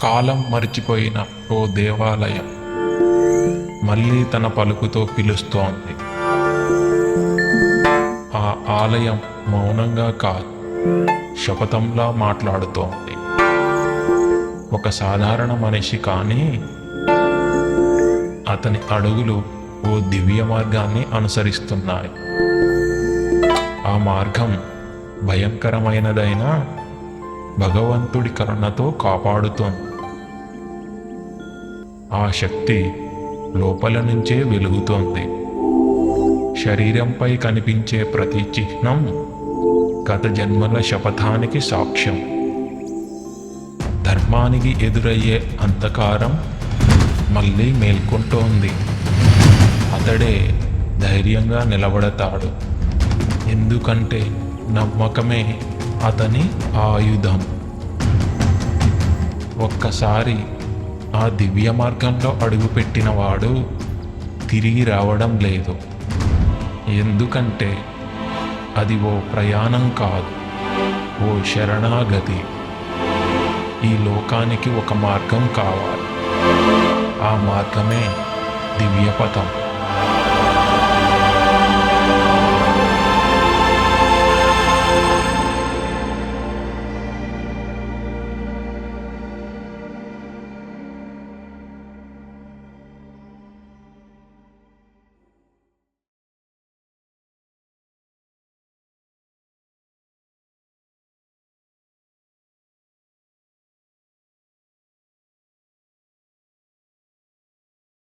కాలం మరిచిపోయిన ఓ దేవాలయం మళ్ళీ తన పలుకుతో పిలుస్తోంది. ఆ ఆలయం మౌనంగా కాదు శపథంలా మాట్లాడుతోంది. ఒక సాధారణ మనిషి కానీ అతని అడుగులు ఓ దివ్య మార్గాన్ని అనుసరిస్తున్నాయి. ఆ మార్గం భయంకరమైనదైనా భగవంతుడి కరుణతో కాపాడుతోంది. ఆ శక్తి లోపల నుంచే వెలుగుతోంది. శరీరంపై కనిపించే ప్రతి చిహ్నం గత జన్మల శపథానికి సాక్ష్యం. ధర్మానికి ఎదురయ్యే అంధకారం మళ్ళీ మేల్కొంటోంది. అతడే ధైర్యంగా నిలబడతాడు. ఎందుకంటే నమ్మకమే అతని ఆయుధం. ఒక్కసారి ఆ దివ్య మార్గంలో అడుగుపెట్టిన వాడు తిరిగి రావడం లేదు. ఎందుకంటే అది ఓ ప్రయాణం కాదు ఓ శరణాగతి. ఈ లోకానికి ఒక మార్గం కావాలి. ఆ మార్గమే దివ్యపథం.